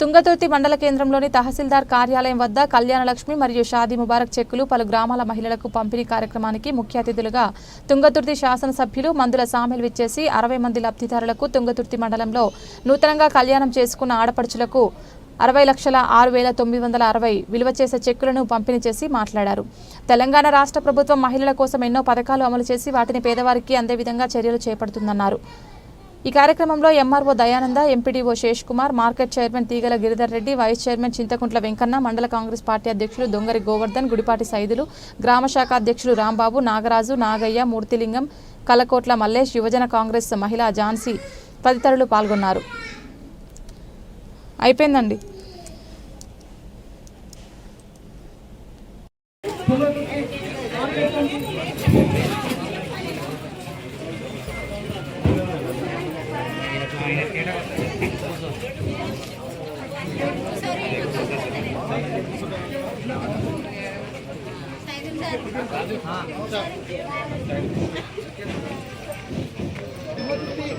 తుంగతుర్తి మండల కేంద్రంలోని తహసీల్దార్ కార్యాలయం వద్ద కళ్యాణలక్ష్మి మరియు షాదీ ముబారక్ చెక్కులు పలు గ్రామాల మహిళలకు పంపిణీ కార్యక్రమానికి ముఖ్య అతిథులుగా తుంగతుర్తి శాసనసభ్యులు మందుల సామెల్ విచ్చేసి అరవై మంది లబ్ధిదారులకు తుంగతుర్తి మండలంలో నూతనంగా కళ్యాణం చేసుకున్న ఆడపడుచులకు అరవై లక్షల ఆరు వేల తొమ్మిది వందల అరవై విలువ చేసే చెక్కులను పంపిణీ చేసి మాట్లాడారు. తెలంగాణ రాష్ట్ర ప్రభుత్వం మహిళల కోసం ఎన్నో పథకాలు అమలు చేసి వాటిని పేదవారికి అందే విధంగా చర్యలు చేపడుతుందన్నారు. ఈ కార్యక్రమంలో MRO Dayananda MPDO Shesh Kumar market chairman Teegala Giridhar Reddy vice chairman Chintakuntla Venkanna మండల కాంగ్రెస్ పార్టీ అధ్యక్షులు దొంగరి గోవర్ధన్ గుడిపాటి సైదులు గ్రామ శాఖ అధ్యక్షులు రాంబాబు నాగరాజు నాగయ్య మూర్తిలింగం కలకోట్ల మల్లేష్ యువజన కాంగ్రెస్ మహిళా ఝాన్సీ తదితరులు పాల్గొన్నారు. అయిపోయిందండి. Tungaturthi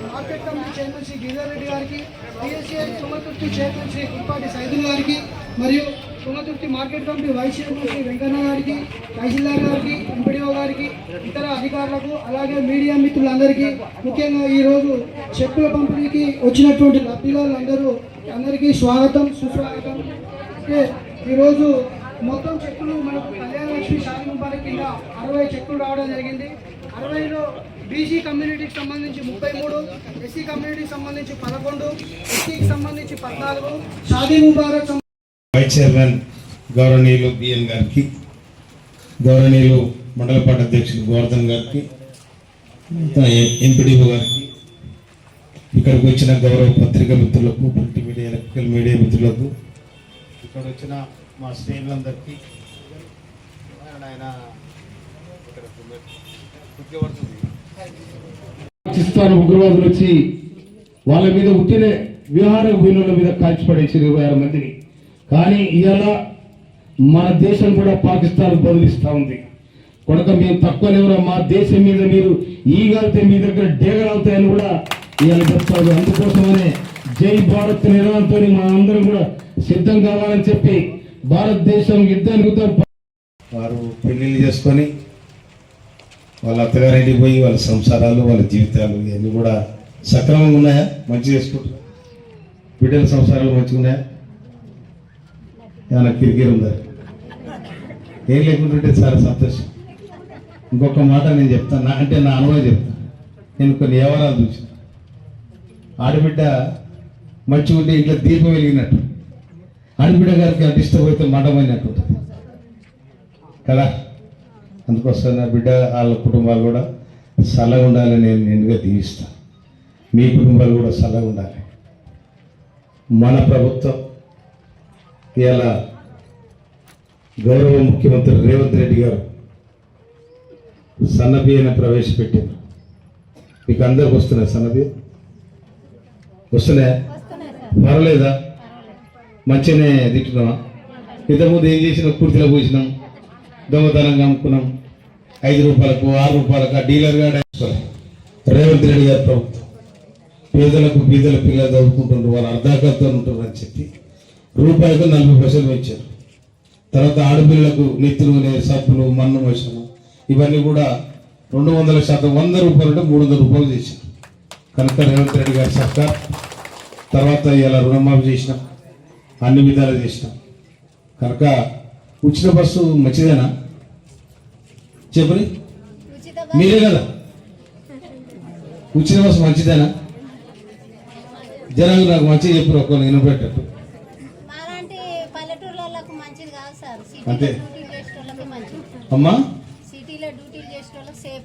market committee chairman Shri Giridhar Reddy గారికి టీఎస్ఏ తుంగతుర్తి చైర్మన్ శ్రీ గుప్పాటి సైదుల్ గారికి మరియు Tungaturthi market committee vice chairman Shri Venkanna గారికి తహసీల్దార్ గారికి ఎంపీడీఓ గారికి ఇతర అధికారులకు అలాగే మీడియా మిత్రులందరికీ ముఖ్యంగా ఈరోజు చెక్కుల పంపిణీకి వచ్చినటువంటి లబ్ధిదారులందరూ అందరికీ స్వాగతం సుస్వాగతం. అంటే ఈరోజు మొత్తం చెక్కులు మనకు కళ్యాణ లక్ష్మి షాది ముబారక్ కింద అరవై చెక్కులు రావడం జరిగింది. అరవైలో బీసీ కమ్యూనిటీకి సంబంధించి ముప్పై మూడు ఎస్సీ కమ్యూనిటీకి సంబంధించి పదకొండు ఎస్సీకి సంబంధించి పద్నాలుగు షాదీ ముబారక్ వైస్ చైర్మన్ గౌరవనీయులు బిఎన్ గారికి గౌరవనీయులు మండల పార్టీ అధ్యక్షులు గోవర్ధన్ గారికి ఎంపీడీఓ గారికి ఇక్కడికి వచ్చిన గౌరవ పత్రికా మిత్రులకు ప్రింట్ మీడియా ఎలక్ట్రికల్ మీడియా మిత్రులకు ఇక్కడ వచ్చిన మా శ్రేణులందరికీ. ఆయన పాకిస్తాన్ ఉగ్రవాదులు వచ్చి వాళ్ళ మీద ఉట్టినే విహార భూముల మీద కాల్చిపడేసారు ఇరవై ఆరు మందిని. కానీ ఇవాళ మన దేశం కూడా పాకిస్తాన్ బదిలిస్తూ ఉంది. కొడక మేము తక్కువ లేవురా మా దేశం మీద మీరు ఈగలితే మీ దగ్గర డేగలవుతాయని కూడా ఇవాళ చెప్తారు అందుకోసమనే జై భారత్ నినాదంతో మన అందరం కూడా సిద్ధం కావాలని చెప్పి భారతదేశం యుద్ధానికి వారు పెళ్ళిళ్ళు చేసుకొని వాళ్ళ అత్తగారింటికి పోయి వాళ్ళ సంసారాలు వాళ్ళ జీవితాలు ఇవన్నీ కూడా సక్రమంగా ఉన్నాయా? మంచి చేసుకుంటారు బిడ్డల సంసారాలు మంచిగా ఉన్నాయా? ఏమైనా కిరికిరి ఉందా? ఏం లేకుంటుంటే చాలా సంతోషం. ఇంకొక మాట నేను చెప్తాను. నా అంటే నా అనుభవం చెప్తాను. నేను కొన్ని వ్యవహారాలు చూసి ఆడబిడ్డ మంచిగా ఉంటే ఇంట్లో దీపం వెలిగినట్టు. ఆడబిడ్డ గారికి ఇష్టపోతే మండమైనట్టు ఉంటుంది కదా? అందుకోసం నా బిడ్డ వాళ్ళ కుటుంబాలు కూడా చల్లగా ఉండాలని నేను నిండుగా దీవిస్తాను మీ కుటుంబాలు కూడా చల్లగా ఉండాలి. మన ప్రభుత్వం ఇలా గౌరవ ముఖ్యమంత్రి రేవంత్ రెడ్డి గారు సన్నబియ్యను ప్రవేశపెట్టారు. మీకు అందరికి వస్తున్నాయి సన్నబియ్యం? వస్తున్నాయా? పర్వాలేదా? మంచిగానే తింటున్నావా ఇంతకుముందు ఏం చేసినాం? కుర్తిలో పోసినాం దొంగతనంగా అమ్ముకున్నాం. ఐదు రూపాయలకు ఆరు రూపాయలకు డీలర్గా డీలర్ గారు రేవంత్ రెడ్డి గారి ప్రభుత్వం. పేదలకు బీదల పిల్లలు చదువుకుంటుండ్రు వాళ్ళు అర్ధాకర్తలు ఉంటారు అని చెప్పి రూపాయలకు నలభై పైసలు పెంచారు. తర్వాత ఆడపిల్లలకు నెత్తులు నూనె సబ్బులు మన్ను మోసము ఇవన్నీ కూడా రెండు వందల శాతం వంద రూపాయలు అంటే మూడు వందల రూపాయలు చేశారు. కనుక రేవంత్ రెడ్డి గారి సర్కార్ తర్వాత ఇలా రుణమాఫీ చేసినాం. అన్ని విధాలు చేసినాం. కనుక ఉచిత బస్సు మంచిదేనా? చెప్పని మీరే కదా. ఉచిత బస్సు మంచిదేనా? జనాలు నాకు మంచిగా చెప్పారు ఒక్కరు నేను పెట్టట్టు. అంతే. అమ్మా? సిటీలో డ్యూటీలు చేసేటోళ్ళకి సేఫ్.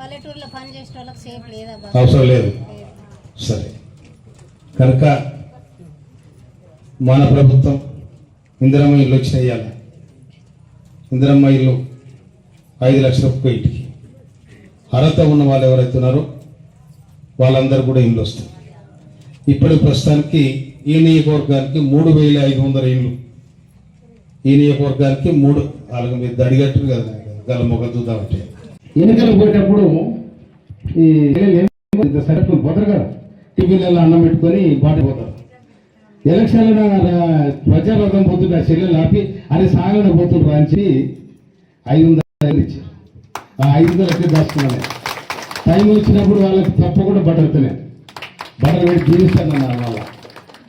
పల్లెటూరులో పని చేసేటోళ్ళకి సేఫ్ లేదా అవసరం లేదు. సరే. కనుక మన ప్రభుత్వం ఇందిరమ్మ ఇల్లు వచ్చిన ఇవ్వాలి ఇందిరమ్మ ఇల్లు ఐదు లక్షల ఒక్క ఇంటికి అర్హత ఉన్న వాళ్ళు ఎవరైతే ఉన్నారో వాళ్ళందరూ కూడా ఇండ్లు వస్తాయి ఇప్పుడు ప్రస్తుతానికి ఈ నియోజకవర్గానికి మూడు వేల ఐదు వందల ఇల్లు ఈ నియోజకవర్గానికి మూడు వాళ్ళకి మీరు దడిగట్టు కదా గల మొగ చూద్దామంటే ఎన్నికలు పోయేటప్పుడు ఈ సరుకులు పోతారు కదా టిఫిన్లలో అన్నం పెట్టుకొని బాటి పోతారు ఎలక్షన్ ప్రజారథం పోతుంటే ఆ చెల్లెలు ఆపి అరే సాగన పోతుండ్రు అని చెప్పి ఐదు వందలు ఇచ్చారు. ఆ ఐదు వందలు ఎక్కడ దాచుకున్నాను. టైం వచ్చినప్పుడు వాళ్ళకి తప్పకుండా బట్టలుతున్నాయి బట్టలు పెట్టి జీవిస్తాను అన్నారు వాళ్ళ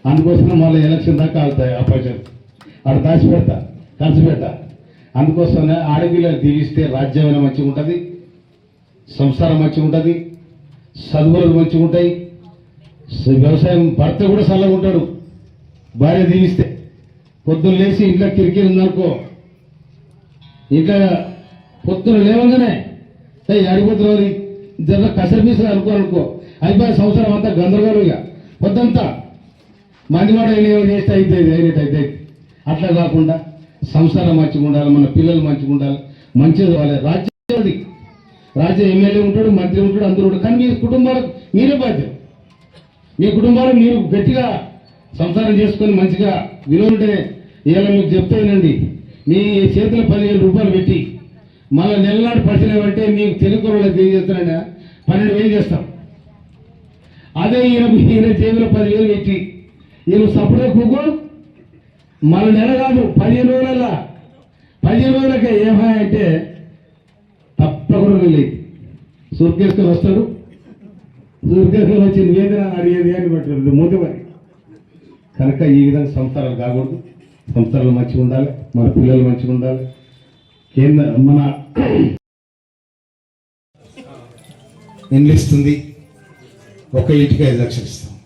అందుకోసం మళ్ళీ ఎలక్షన్ దాకా అవుతాయి ఆ పైసలు ఆడ దాచి పెడతా ఖర్చు పెడతా. అందుకోసమే ఆడపిల్లలు దీవిస్తే రాజ్యమైన మంచిగా ఉంటుంది సంసారం మంచిగా ఉంటుంది చదువులు మంచిగా ఉంటాయి వ్యవసాయం భర్త కూడా చల్లగా ఉంటాడు. భార్య దీవిస్తే పొద్దున్న లేచి ఇంట్లో కిరికిరి ఉందనుకో. ఇంకా పొద్దున లేవగానే అడిగిపోతున్నారు జర కసరి పీసులు అనుకో అనుకో. అయిపోయిన సంవత్సరం అంతా గందరగోళంగా ఇక. పొద్దంతా మంది మాట ఏమో చేస్తే అయితే అయినట్టు అయితే అట్లా కాకుండా సంసారం మంచిగా ఉండాలి మన పిల్లలు మంచిగా ఉండాలి మంచిగా కావాలి రాజ్యం రాజ్యం ఎమ్మెల్యే ఉంటాడు మంత్రి ఉంటాడు అందరూ ఉంటాడు కానీ మీ కుటుంబాలకు మీరే బాధ్యత మీ కుటుంబాలు మీరు గట్టిగా సంసారం చేసుకొని మంచిగా విలువలుంటే ఇలా మీకు చెప్తానండి మీ చేతిలో పదివేల రూపాయలు పెట్టి మళ్ళీ నెలనాడు పడిచినవంటే మీకు తెలుగు వాళ్ళకి ఏం పన్నెండు వేలు చేస్తాం. అదే ఈయన ఈయన చేతిలో పదివేలు పెట్టి ఈయన సపడే కూకో మన నెల కాదు పదిహేను రోజుల పదిహేను రోజులకే ఏమా అంటే తప్పకుండా వెళ్ళి సూర్కేసుకొని వస్తాడు. సూర్కేసుకొని వచ్చి నివేదన అడిగేది అని పెట్టారు ముందు మరి కనుక ఈ విధంగా సంస్థలు కాకూడదు. సంస్థలు మంచిగా ఉండాలి. మన పిల్లలు మంచిగా ఉండాలి. కేంద్ర మన ఇండ్లు ఇస్తుంది ఒక ఇంటికి ఐదు లక్షలు ఇస్తాం.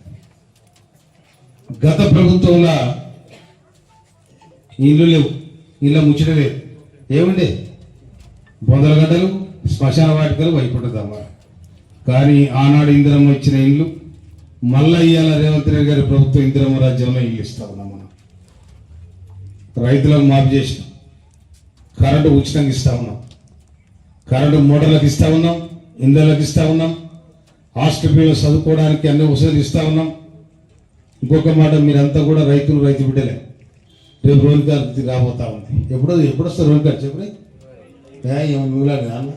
గత ప్రభుత్వంలో ఇల్లు లేవు. ఇళ్ళ ముచ్చట లేవు ఏముండే? బొందలగడ్డలు శ్మశాన వాటికలు వైకుంఠదమ్మ కానీ ఆనాడు ఇందిరమ్మ ఇచ్చిన ఇల్లు మళ్ళా ఇవాళ రేవంత్ రెడ్డి గారి ప్రభుత్వం ఇందిరమ్మ రాజ్యంలో ఇల్లు ఇస్తా ఉన్నాం మనం. రైతులకు మాఫీ చేసినాం. కరెంటు ఉచితంగా ఇస్తా ఉన్నాం. కరెంటు మోటార్లకు ఇస్తా ఉన్నాం ఇంధనాలకు ఇస్తా ఉన్నాం హాస్టల్లో చదువుకోవడానికి అన్ని వసతులు ఇస్తా ఉన్నాం. ఇంకొక మాట మీరంతా కూడా రైతులు రైతు బిడ్డలే. రేపు రోడ్డు రాబోతా ఉంది. ఎప్పుడో ఎప్పుడు వస్తారు రోడ్డు గారు చెప్పండి? మిగిలాడు నాన్న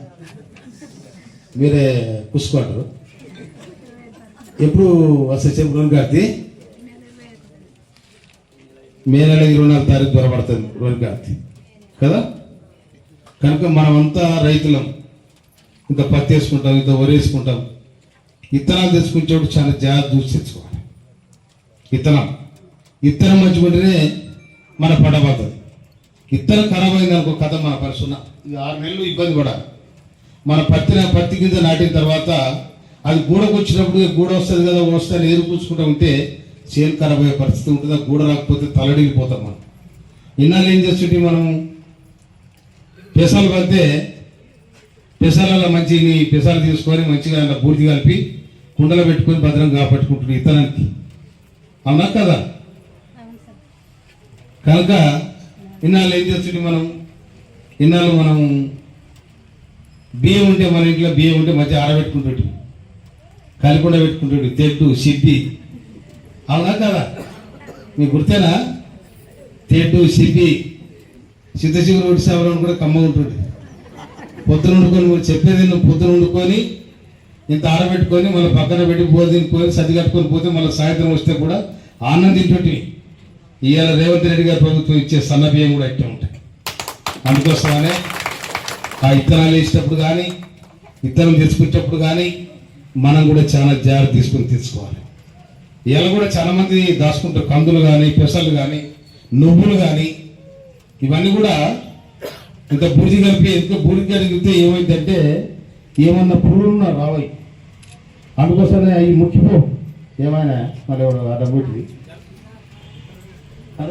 మీరే కూసుకోంటారు. ఎప్పుడు వస్తే చెప్పు రోడ్డు మే నెల ఇరవై నాలుగు తారీఖు త్వరపడుతుంది రోడ్డు గారిది. కదా? కనుక మనమంతా రైతులం. ఇంత పత్తి వేసుకుంటాం ఇంత వరి వేసుకుంటాం. ఇత్తనాలు తెచ్చుకునేటప్పుడు చాలా జాగ్రత్త చూసి తెచ్చుకోవాలి. ఇత్తనం. ఇత్తనం మంచిగుంటేనే మన పంట పడుతుంది. ఇత్తనం ఖరాబ్ అయింది అనుకో కథ మన పరిస్థితున్న ఆరు నెలలు ఇబ్బంది పడాలి. మన పత్తి పత్తి గింజ నాటిన తర్వాత అది గూడకు వచ్చినప్పుడు గూడ వస్తుంది కదా వస్తే ఏరు పూసుకుంటూ ఉంటే చేను ఖరాబ్ అయ్యే పరిస్థితి ఉంటుంది. ఆ గూడ రాకపోతే తలడిగిపోతాం మనం. ఇన్నాళ్ళు ఏం చేస్తుంటే మనం? పెసాలు పడితే పెసలలో మంచి పెసాలు తీసుకొని మంచిగా అందులో బూడిద కలిపి కుండలో పెట్టుకొని భద్రం కాపాడుకుంటుంది ఇతనానికి అవునా కదా? కనుక ఇన్నాళ్ళు ఏం చేస్తుంటే మనం? ఇన్నాళ్ళు మనం బియ్యం ఉంటే మన ఇంట్లో బియ్యం ఉంటే మంచిగా ఆరబెట్టుకుంటుంది కలికుండా పెట్టుకుంటాడు తెడ్డు సిప్పి అవునా కదా? మీకు గుర్తేనా? తెడ్డు సిప్పి చింతచిగురు రొట్టి కూడా కమ్మ ఉంటుంది. పొద్దున వండుకొని చెప్పేది నువ్వు పొద్దున వండుకొని ఇంత ఆరబెట్టుకొని మళ్ళీ పక్కన పెట్టి పోయి సర్ది కట్టుకొని పోతే మళ్ళీ సాయంత్రం వస్తే కూడా ఆనందించుంటే ఇవాళ రేవంత్ రెడ్డి గారి ప్రభుత్వం ఇచ్చే సన్నబియ్యం కూడా ఇట్టే ఉంటాయి అందుకోసమనే ఆ ఇత్తనాలు వేసేటప్పుడు కానీ ఇత్తనం తెచ్చుకునేటప్పుడు కానీ మనం కూడా చాలా జాగ్రత్త తీసుకొని తెచ్చుకోవాలి ఇలా కూడా చాలా మంది దాచుకుంటారు కందులు కానీ పెసలు కానీ నువ్వులు కానీ ఇవన్నీ కూడా ఇంత బూడిద కలిపి ఎంత బూడిద కలిగితే ఏమైందంటే ఏమన్నా పురుగులున్నా రావాయి అందుకోసమే అవి ముఖ్యపో ఏమైనా మరి ఎవడు ఆ